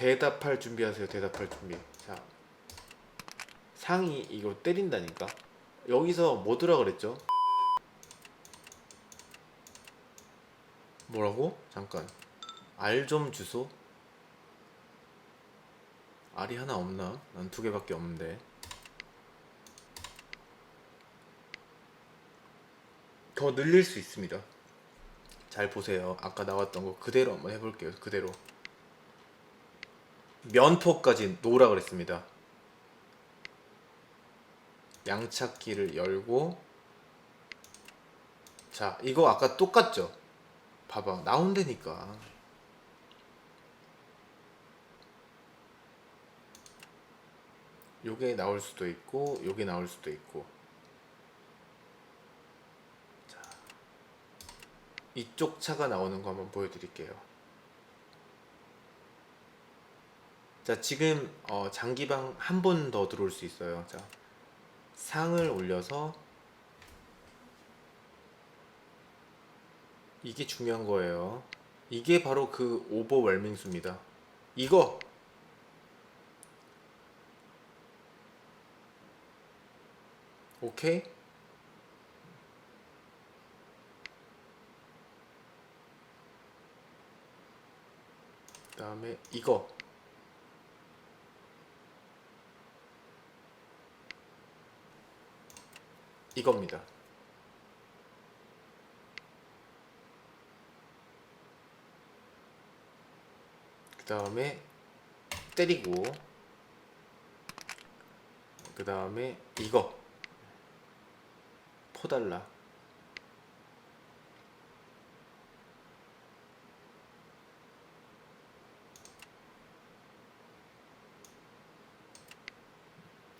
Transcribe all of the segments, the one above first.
대답할 준비하세요. 대답할 준비. 자, 상이 이거 때린다니까. 여기서 뭐더라 그랬죠? 뭐라고? 잠깐. 알 좀 주소. 알이 하나 없나? 난 두 개밖에 없는데. 더 늘릴 수 있습니다. 잘 보세요. 아까 나왔던 거 그대로 한번 해볼게요. 그대로. 면포까지 놓으라 그랬습니다. 양찾기를 열고 자 이거 아까 똑같죠? 봐봐 나온다니까 요게 나올 수도 있고 요게 나올 수도 있고 자 이쪽 차가 나오는 거 한번 보여드릴게요 자 지금 어, 장기방 한 번 더 들어올 수 있어요 자 상을 올려서 이게 중요한 거예요. 이게 바로 그 오버웰밍수입니다. 이거 오케이? 그 다음에 이거 이겁니다. 그 다음에 때리고 그 다음에 이거. 포달라.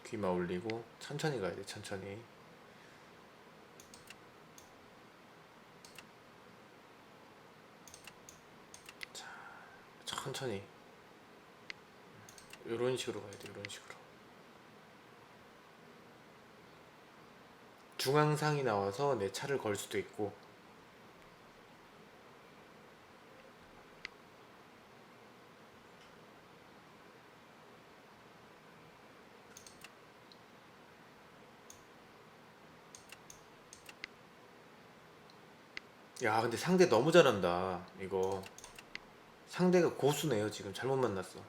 귀마 올리고 천천히 가야 돼 천천히 천천히. 이런 식으로 가야 돼 이런 식으로. 중앙상이 나와서 내 차를 걸 수도 있고. 야 근데 상대 너무 잘한다 이거 상대가 고수네요 지금. 잘못 만났어.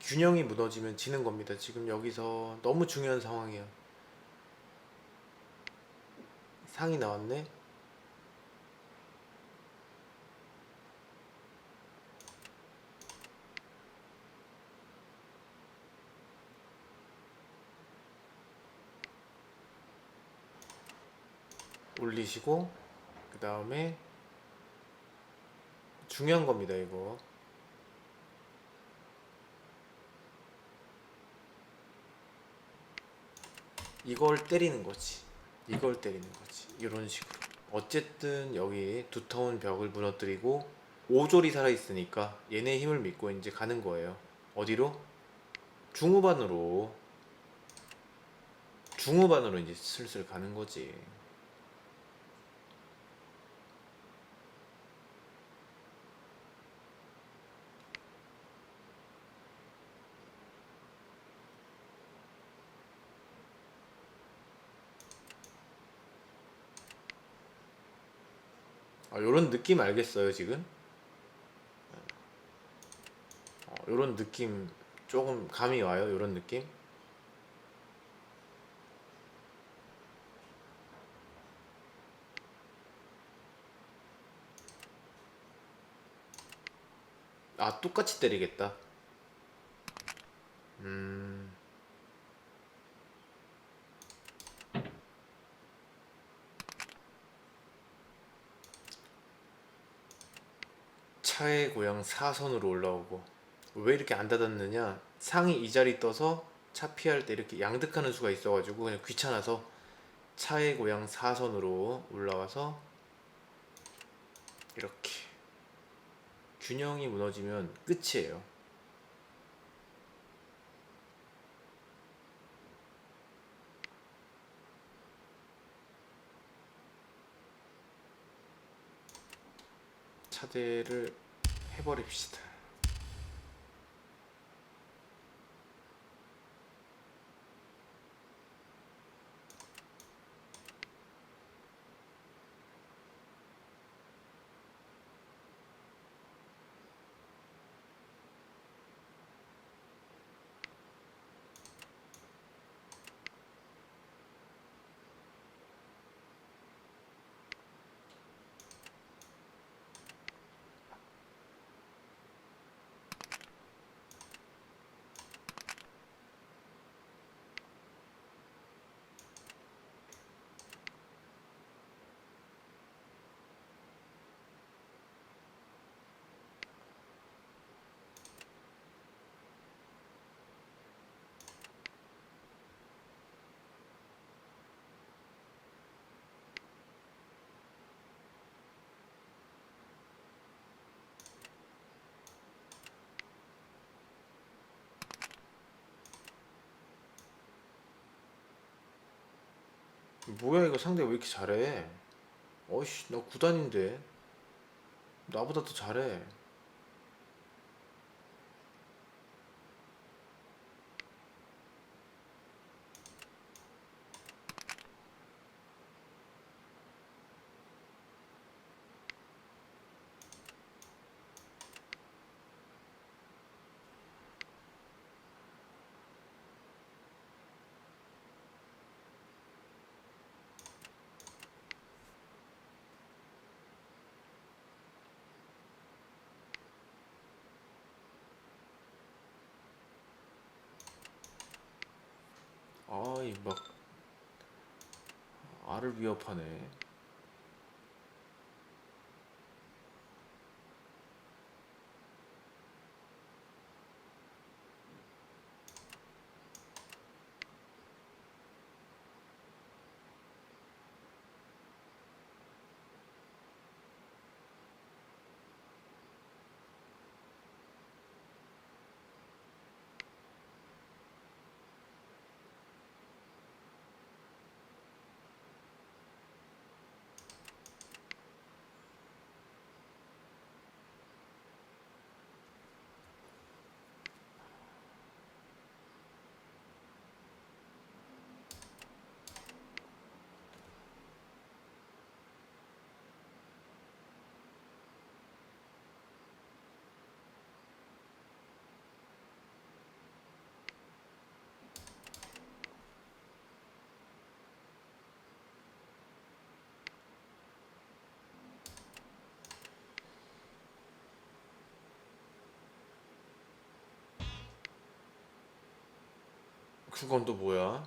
균형이 무너지면 지는 겁니다. 지금 여기서 너무 중요한 상황이야 상이 나왔네 올리시고 그 다음에 중요한 겁니다 이거. 이걸 때리는 거지. 이걸 때리는 거지. 이런 식으로. 어쨌든 여기 두터운 벽을 무너뜨리고 오졸이 살아있으니까 얘네 힘을 믿고 이제 가는 거예요. 어디로? 중후반으로. 중후반으로 이제 슬슬 가는 거지 요런 느낌 알겠어요, 지금? 어, 요런 느낌 조금 감이 와요, 요런 느낌? 아, 똑같이 때리겠다. 음. 차의 고향 4선으로 올라오고 왜 이렇게 안 닫았느냐 상이 이 자리 떠서 차 피할 때 이렇게 양득하는 수가 있어가지고 그냥 귀찮아서 차의 고향 4선으로 올라와서 이렇게 균형이 무너지면 끝이에요. 차대를 해버립시다. 뭐야 이거 상대 왜 이렇게 잘해? 어이씨 나 구단인데 나보다 더 잘해. 아이 막 알을 위협하네. 또 뭐야?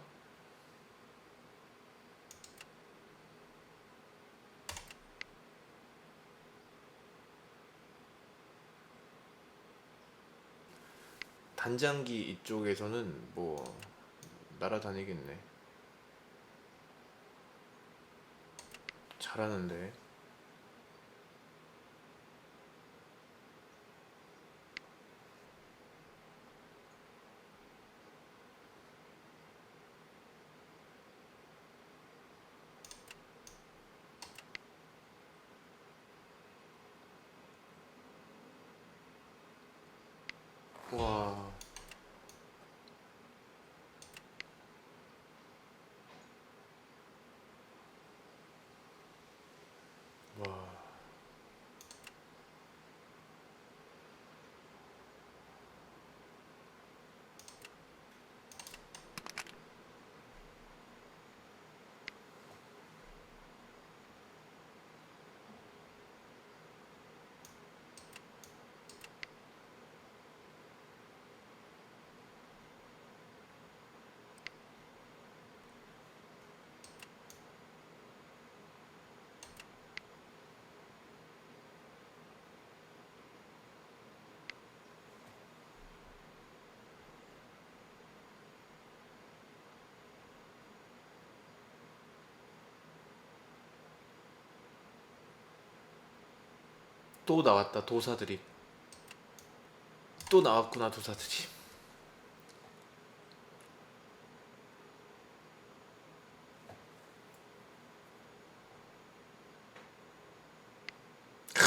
단장기 이쪽에서는 뭐 날아다니겠네. 잘하는데. 와. 또 나왔다 도사들이 또 나왔구나 도사들이 크,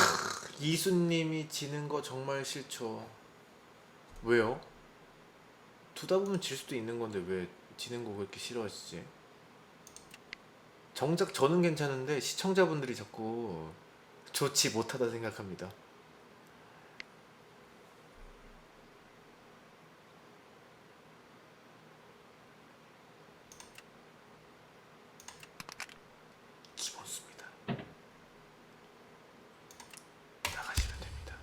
이수님이 지는 거 정말 싫죠. 왜요? 두다 보면 질 수도 있는 건데 왜 지는 거 그렇게 싫어하시지? 정작 저는 괜찮은데 시청자분들이 자꾸 좋지 못하다 생각합니다. 기본수입니다. 나가시면 됩니다.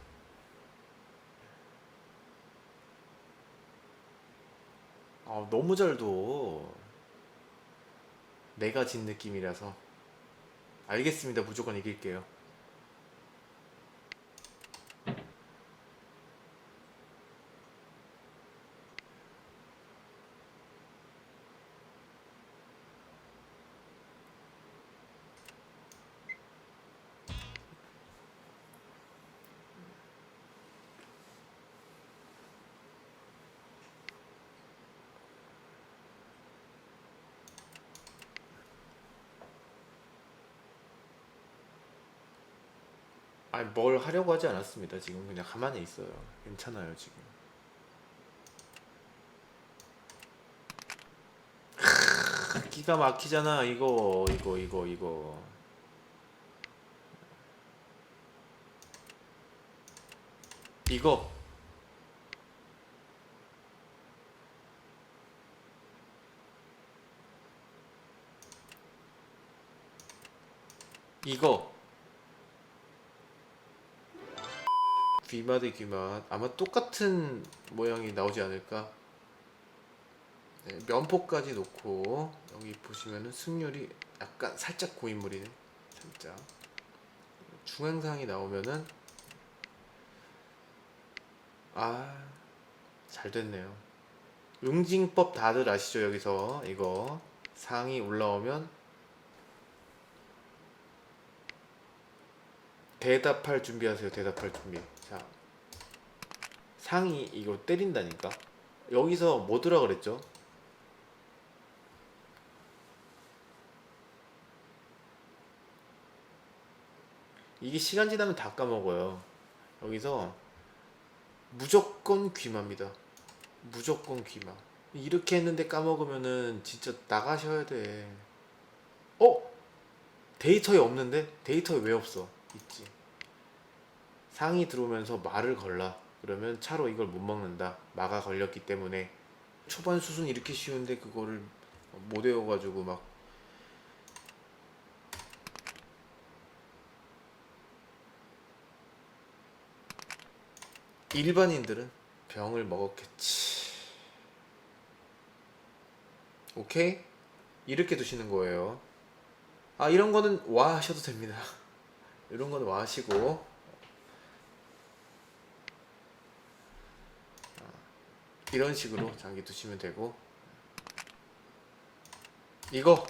아, 너무 잘 둬. 내가 진 느낌이라서. 알겠습니다. 무조건 이길게요. 뭘 하려고 하지 않았습니다. 지금 그냥 가만히 있어요. 괜찮아요 지금. 크, 기가 막히잖아 이거 이거 이거 이거. 이거 이거 귀마 대 귀마. 아마 똑같은 모양이 나오지 않을까? 네, 면포까지 놓고 여기 보시면은 승률이 약간 살짝 고인물이네 살짝. 중앙상이 나오면은 아 잘 됐네요. 응징법 다들 아시죠 여기서? 이거. 상이 올라오면 대답할 준비하세요. 대답할 준비. 자, 상이 이거 때린다니까. 여기서 뭐더라 그랬죠? 이게 시간 지나면 다 까먹어요. 여기서 무조건 귀마입니다. 무조건 귀마. 이렇게 했는데 까먹으면은 진짜 나가셔야 돼. 어? 데이터에 없는데? 데이터에 왜 없어? 있지. 상이 들어오면서 말을 걸라. 그러면 차로 이걸 못 먹는다. 마가 걸렸기 때문에 초반 수순 이렇게 쉬운데 그거를 못 외워가지고 막 일반인들은 병을 먹었겠지. 오케이? 이렇게 두시는 거예요. 아, 이런 거는 와 하셔도 됩니다. 이런 거는 와 하시고. 이런 식으로 장기 두시면 되고. 이거,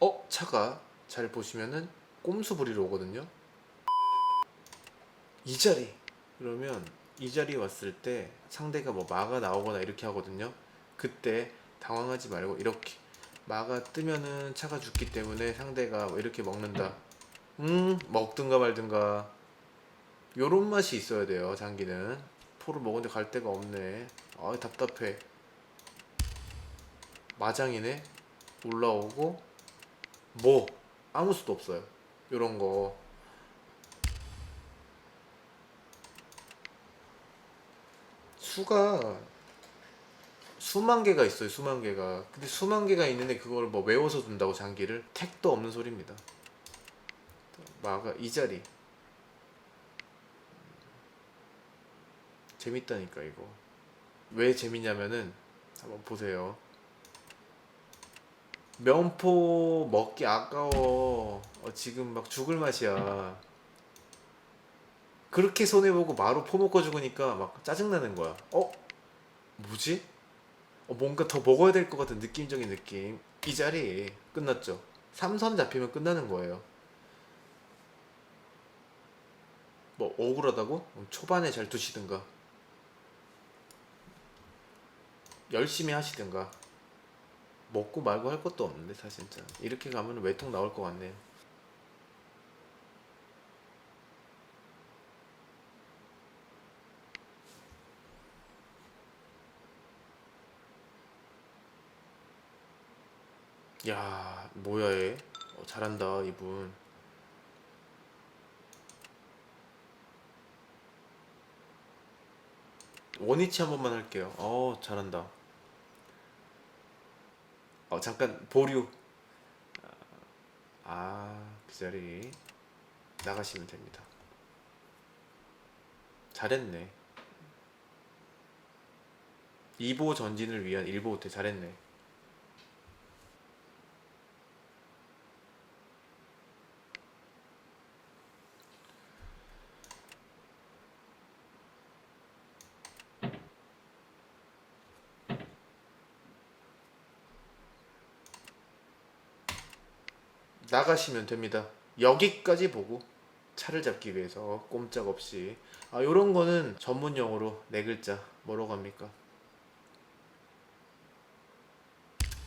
어, 차가 잘 보시면은 꼼수 부리러 오거든요. 이 자리. 그러면 이 자리에 왔을 때 상대가 뭐 마가 나오거나 이렇게 하거든요. 그때 당황하지 말고 이렇게 마가 뜨면은 차가 죽기 때문에 상대가 뭐 이렇게 먹는다. 음 먹든가 말든가 요런 맛이 있어야 돼요 장기는 포를 먹은데 갈 데가 없네 아 답답해. 마장이네? 올라오고 뭐? 아무 수도 없어요. 요런 거. 수가 수만 개가 있어요 수만 개가. 근데 수만 개가 있는데 그걸 뭐 외워서 둔다고 장기를? 택도 없는 소리입니다. 마가 이 자리. 재밌다니까 이거 왜 재밌냐면은 한번 보세요. 면포 먹기 아까워. 어, 지금 막 죽을 맛이야. 그렇게 손해보고 마루 포 먹고 죽으니까 막 짜증나는 거야. 어? 뭐지? 어, 뭔가 더 먹어야 될 것 같은 느낌적인 느낌. 이 자리 끝났죠. 3선 잡히면 끝나는 거예요. 뭐 억울하다고? 그럼 초반에 잘 두시든가 열심히 하시든가. 먹고 말고 할 것도 없는데 사실 진짜. 이렇게 가면 외통 나올 것 같네요. 야 뭐야 얘? 어, 잘한다 이분. 원위치 한 번만 할게요. 어 잘한다. 어 잠깐 보류. 아 그 자리 나가시면 됩니다. 잘했네. 2보 전진을 위한 1보 호텔 잘했네 나가시면 됩니다. 여기까지 보고 차를 잡기 위해서 꼼짝없이 아 요런 거는 전문 용어로 네 글자 뭐라고 합니까?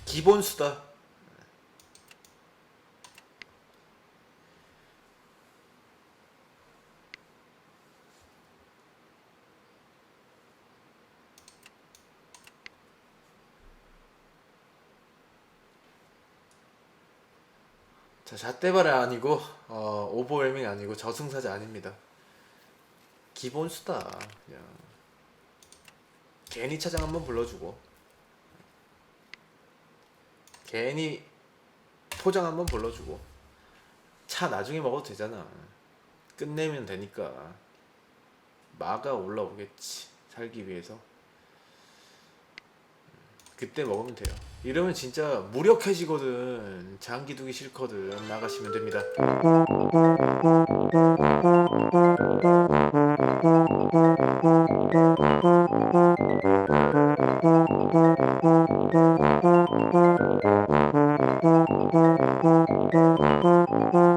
기본 수다. 잣대바라 아니고 어, 오버웰밍 아니고 저승사자 아닙니다. 기본 수다. 그냥 괜히 차장 한번 불러주고 괜히 포장 한번 불러주고 차 나중에 먹어도 되잖아. 끝내면 되니까 마가 올라오겠지 살기 위해서 그때 먹으면 돼요. 이러면 진짜 무력해지거든. 장기 두기 싫거든. 나가시면 됩니다.